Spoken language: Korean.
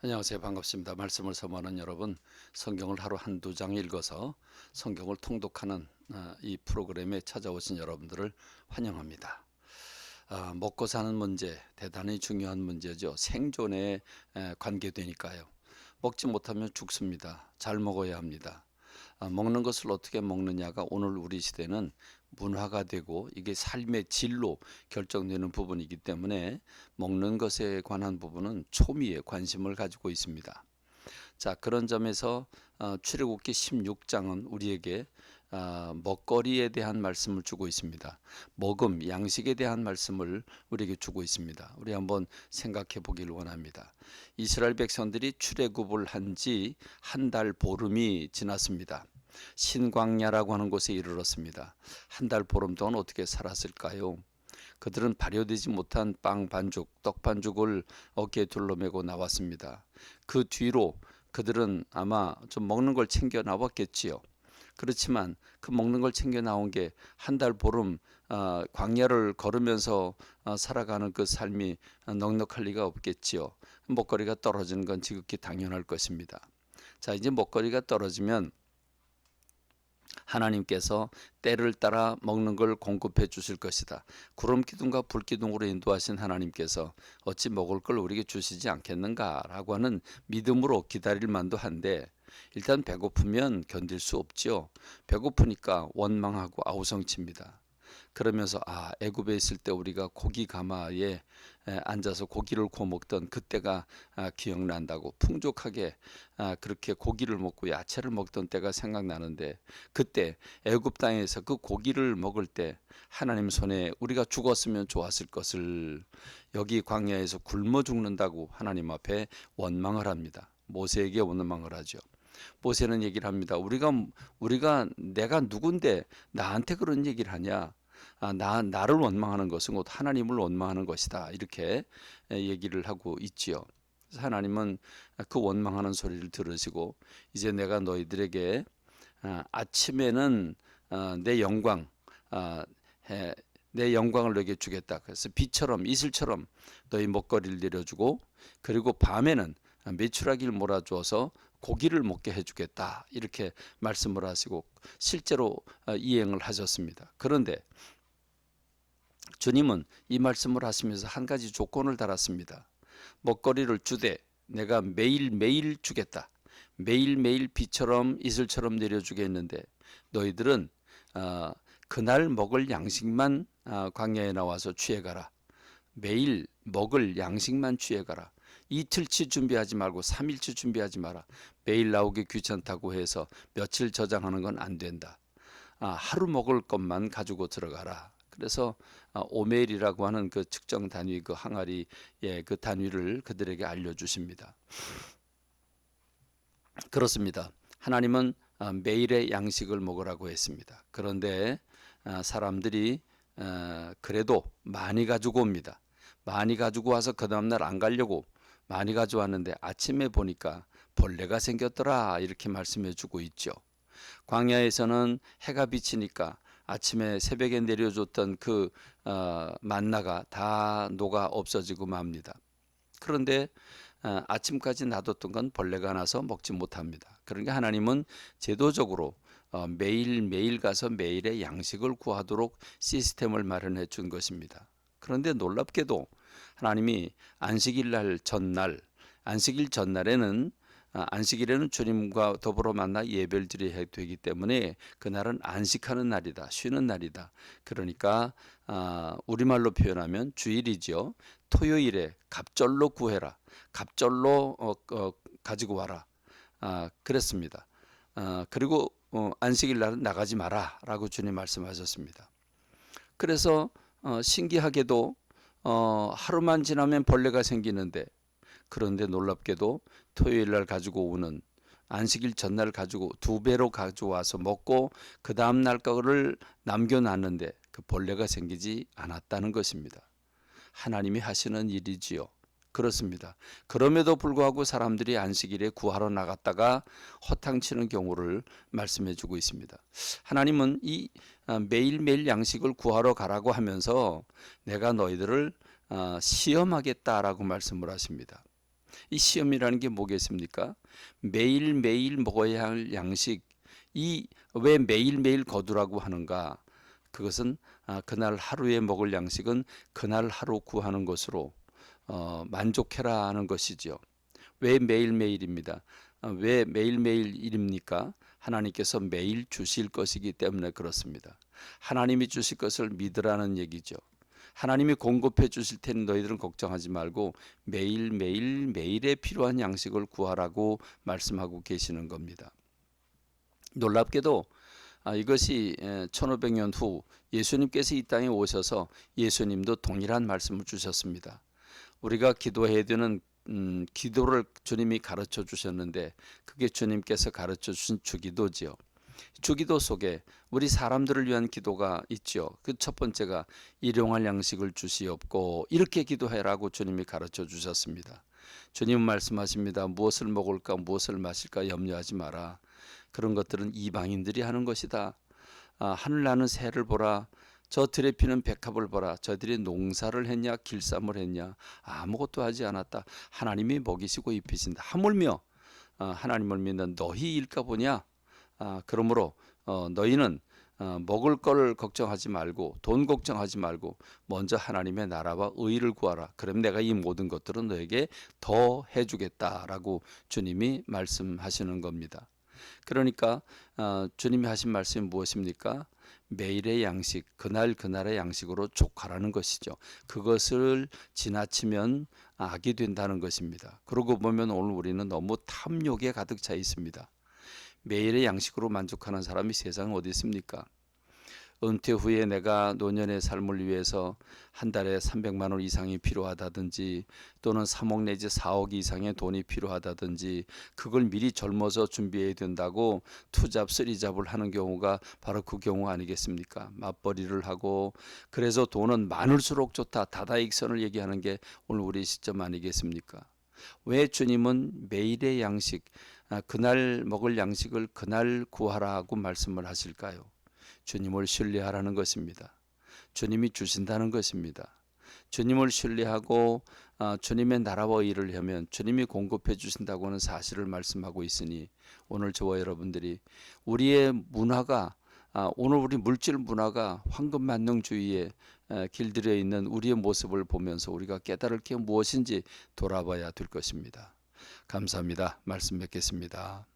안녕하세요. 반갑습니다. 말씀을 선포하는 여러분, 성경을 하루 한두 장 읽어서 성경을 통독하는 아, 이 프로그램에 찾아오신 여러분들을 환영합니다. 아, 먹고 사는 문제, 대단히 중요한 문제죠. 생존에 에, 관계되니까요. 먹지 못하면 죽습니다. 잘 먹어야 합니다. 아, 먹는 것을 어떻게 먹느냐가 오늘 우리 시대는 문화가 되고 이게 삶의 질로 결정되는 부분이기 때문에 먹는 것에 관한 부분은 초미의 관심을 가지고 있습니다. 자 그런 점에서 어, 출애굽기 16장은 우리에게 어, 먹거리에 대한 말씀을 주고 있습니다. 먹음, 양식에 대한 말씀을 우리에게 주고 있습니다. 우리 한번 생각해 보기를 원합니다. 이스라엘 백성들이 출애굽을 한 지 한 달 보름이 지났습니다. 신광야라고 하는 곳에 이르렀습니다. 한 달 보름 동안 어떻게 살았을까요? 그들은 발효되지 못한 빵 반죽, 떡 반죽을 어깨에 둘러매고 나왔습니다. 그 뒤로 그들은 아마 좀 먹는 걸 챙겨 나왔겠지요. 그렇지만 그 먹는 걸 챙겨 나온 게 한 달 보름 어, 광야를 걸으면서 어, 살아가는 그 삶이 넉넉할 리가 없겠지요. 먹거리가 떨어지는 건 지극히 당연할 것입니다. 자 이제 먹거리가 떨어지면 하나님께서 때를 따라 먹는 걸 공급해 주실 것이다. 구름 기둥과 불 기둥으로 인도하신 하나님께서 어찌 먹을 걸 우리에게 주시지 않겠는가라고 하는 믿음으로 기다릴 만도 한데 일단 배고프면 견딜 수 없지요. 배고프니까 원망하고 아우성칩니다. 그러면서 아 애굽에 있을 때 우리가 고기 가마에 앉아서 고기를 구워 먹던 그때가 아, 기억난다고 풍족하게 아, 그렇게 고기를 먹고 야채를 먹던 때가 생각나는데 그때 애굽 땅에서 그 고기를 먹을 때 하나님 손에 우리가 죽었으면 좋았을 것을 여기 광야에서 굶어 죽는다고 하나님 앞에 원망을 합니다. 모세에게 원망을 하죠. 모세는 얘기를 합니다. 우리가 우리가 내가 누군데 나한테 그런 얘기를 하냐? 아, 나 나를 원망하는 것은 곧 하나님을 원망하는 것이다. 이렇게 얘기를 하고 있지요. 그래서 하나님은 그 원망하는 소리를 들으시고 이제 내가 너희들에게 아, 아침에는 어, 내 영광 아, 내 영광을 너에게 주겠다. 그래서 비처럼 이슬처럼 너희 먹거리를 내려주고 그리고 밤에는 메추라기를 몰아주어서 고기를 먹게 해주겠다 이렇게 말씀을 하시고 실제로 어, 이행을 하셨습니다. 그런데 주님은 이 말씀을 하시면서 한 가지 조건을 달았습니다. 먹거리를 주되 내가 매일 매일 주겠다. 매일 매일 비처럼 이슬처럼 내려주겠는데 너희들은 어, 그날 먹을 양식만 어, 광야에 나와서 취해가라. 매일 먹을 양식만 취해가라. 이틀치 준비하지 말고 3일치 준비하지 마라. 매일 나오기 귀찮다고 해서 며칠 저장하는 건 안 된다. 아, 하루 먹을 것만 가지고 들어가라. 그래서 아, 오멜이라고 하는 그 측정 단위 그 항아리의 그 단위를 그들에게 알려 주십니다. 그렇습니다. 하나님은 아, 매일의 양식을 먹으라고 했습니다. 그런데 아, 사람들이 그래도 많이 가지고 옵니다. 많이 가지고 와서 그 다음날 안 가려고 많이 가져왔는데 아침에 보니까 벌레가 생겼더라 이렇게 말씀해 주고 있죠. 광야에서는 해가 비치니까 아침에 새벽에 내려줬던 그 어, 만나가 다 녹아 없어지고 맙니다. 그런데 어, 아침까지 놔뒀던 건 벌레가 나서 먹지 못합니다. 그러니까 하나님은 제도적으로 어, 매일 매일 가서 매일의 양식을 구하도록 시스템을 마련해 준 것입니다. 그런데 놀랍게도 하나님이 안식일 날 전날 안식일 전날에는 아, 안식일에는 주님과 더불어 만나 예배를 드려야 되기 때문에 그날은 안식하는 날이다. 쉬는 날이다. 그러니까 아, 우리말로 표현하면 주일이지요. 토요일에 갑절로 구해라. 갑절로 어, 어, 가지고 와라. 아, 그랬습니다. 아, 그리고 어, 안식일 날은 나가지 마라라고 주님 말씀하셨습니다. 그래서 어, 신기하게도 어, 하루만 지나면 벌레가 생기는데 그런데 놀랍게도 토요일 날 가지고 오는 안식일 전날 가지고 두 배로 가져와서 먹고 그 다음 날 거를 남겨놨는데 그 벌레가 생기지 않았다는 것입니다. 하나님이 하시는 일이지요. 그렇습니다. 그럼에도 불구하고 사람들이 안식일에 구하러 나갔다가 허탕치는 경우를 말씀해 주고 있습니다. 하나님은 이 어, 매일매일 양식을 구하러 가라고 하면서 내가 너희들을 어, 시험하겠다라고 말씀을 하십니다. 이 시험이라는 게 뭐겠습니까? 매일매일 먹어야 할 양식 이 왜 매일매일 거두라고 하는가? 그것은 아, 그날 하루에 먹을 양식은 그날 하루 구하는 것으로 어, 만족해라 하는 것이죠. 왜 매일매일입니다. 아, 왜 매일매일입니까? 하나님께서 매일 주실 것이기 때문에 그렇습니다. 하나님이 주실 것을 믿으라는 얘기죠. 하나님이 공급해 주실 테니 너희들은 걱정하지 말고 매일매일 매일에 필요한 양식을 구하라고 말씀하고 계시는 겁니다. 놀랍게도 아, 이것이 1500년 후 예수님께서 이 땅에 오셔서 예수님도 동일한 말씀을 주셨습니다. 우리가 기도해야 되는 음, 기도를 주님이 가르쳐 주셨는데 그게 주님께서 가르쳐 주신 주기도지요. 주기도 속에 우리 사람들을 위한 기도가 있죠. 그 첫 번째가 일용할 양식을 주시옵고 이렇게 기도해라고 주님이 가르쳐 주셨습니다. 주님은 말씀하십니다. 무엇을 먹을까 무엇을 마실까 염려하지 마라. 그런 것들은 이방인들이 하는 것이다. 아, 하늘 나는 새를 보라. 저 들에 피는 백합을 보라. 저들이 농사를 했냐 길쌈을 했냐 아무것도 하지 않았다. 하나님이 먹이시고 입히신다. 하물며 아, 하나님을 믿는 너희 일까 보냐. 아, 그러므로 어, 너희는 어, 먹을 걸 걱정하지 말고 돈 걱정하지 말고 먼저 하나님의 나라와 의를 구하라. 그럼 내가 이 모든 것들은 너에게 더 해주겠다라고 주님이 말씀하시는 겁니다. 그러니까 어, 주님이 하신 말씀이 무엇입니까? 매일의 양식, 그날 그날의 양식으로 족하라는 것이죠. 그것을 지나치면 악이 된다는 것입니다. 그러고 보면 오늘 우리는 너무 탐욕에 가득 차 있습니다. 매일의 양식으로 만족하는 사람이 세상에 어디 있습니까? 은퇴 후에 내가 노년의 삶을 위해서 한 달에 300만 원 이상이 필요하다든지 또는 3억 내지 4억 이상의 돈이 필요하다든지 그걸 미리 젊어서 준비해야 된다고 투잡 쓰리잡을 하는 경우가 바로 그 경우 아니겠습니까? 맞벌이를 하고 그래서 돈은 많을수록 좋다 다다익선을 얘기하는 게 오늘 우리 시점 아니겠습니까? 왜 주님은 매일의 양식 아, 그날 먹을 양식을 그날 구하라고 말씀을 하실까요? 주님을 신뢰하라는 것입니다. 주님이 주신다는 것입니다. 주님을 신뢰하고 아, 주님의 나라와 일을 하면 주님이 공급해 주신다고 하는 사실을 말씀하고 있으니 오늘 저와 여러분들이 우리의 문화가 아, 오늘 우리 물질 문화가 황금 만능주의에 에, 길들여 있는 우리의 모습을 보면서 우리가 깨달을 게 무엇인지 돌아봐야 될 것입니다. 감사합니다. 말씀 뵙겠습니다.